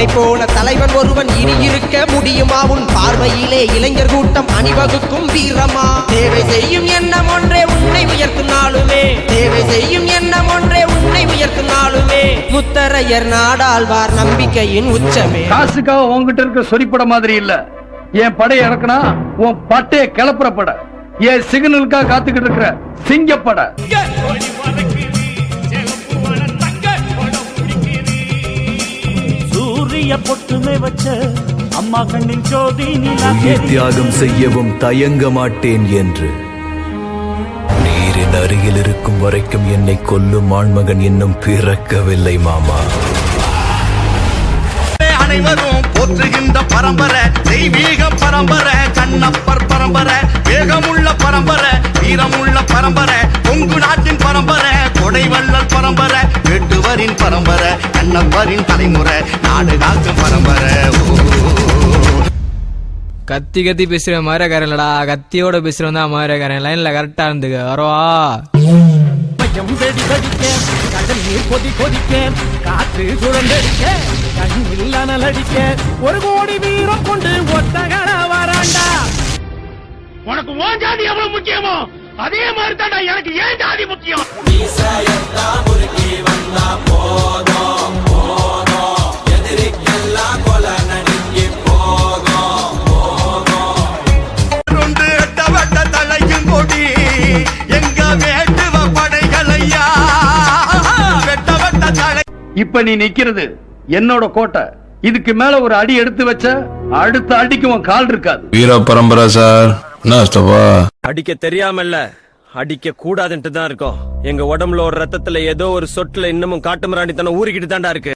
உன்னை போல தலைவன் ஒருவன் இனி இருக்க முடியுமா? உன் பார்வையிலே இளைஞர் கூட்டம் அணிவகுக்கும் வீரமா? தேவை செய்யும் எண்ணம் ஒன்றே உன்னை உயர்த்தும் நாளுமே தேவை செய்யும் எண்ணம் ஒன்றே உன்னை உயர்த்தும் நாளுமே முத்தரையர் நாடாழ்வார் நம்பிக்கையின் உச்சமே. காசுக்காக உன்கிட்ட இருக்க சொரிப்பட மாதிரி இல்ல. என் படை இறக்குனா உன் பட்டைய கிளப்புற பட. என் சிக்னலுக்காக காத்துக்கிட்டு இருக்கிற சிங்கப்பட. சூரிய பொட்டுமே வச்ச அம்மா கண்ணின் ஜோதி உயிர் தியாகம் செய்யவும் தயங்க மாட்டேன் என்று. நீரின் அருகில் இருக்கும் வரைக்கும் என்னை கொல்லும் ஆண்மகன் இன்னும் பிறக்கவில்லை மாமா. அனைவரும் போற்றுகின்ற பரம்பரை தெய்வீக பரம்பரை கண்ணப்பர் பரம்பரை வேகமுள்ள கண்ணப்பரின் தலைமுறை நாடு காக்கும் பரம்பரை. ஓ கத்தி கத்தி பேசுற மாதிரிக்காரன்லடா கத்தியோட பேசுறவன் தான் மாதிரிக்காரன் லைன்ல கரெக்டா இருந்துக்க வரவா. பயம் வெடி வெடிக்க கடல் நீர் கொதி கொதிக்க காற்று சுழந்தடிக்க கண்ணில் அனல் அடிக்க ஒரு கோடி வீரம் கொண்டு ஒத்தகர வராண்டா. உனக்கு ஓன் ஜாதி எவ்வளவு முக்கியமோ அதே மாதிரி தான்டா எனக்கு ஏன் ஜாதி முக்கியம். இப்ப நீ நிக்கிறது என்னோட கோட்டை. இதுக்கு மேல ஒரு அடி எடுத்து வச்ச அடுத்த அடிக்கு உன் கால் இருக்காது. வீர பரம்பரை சார். அடிக்க தெரியாமல்ல அடிக்க கூடாதுன்ட்டு தான் இருக்கோம். எங்க உடம்புல ஒரு ரத்தத்துல ஏதோ ஒரு சொட்டுல இன்னமும் காட்டு மிராண்டித்தனம் ஊறிக்கிட்டு தான்டா இருக்கு.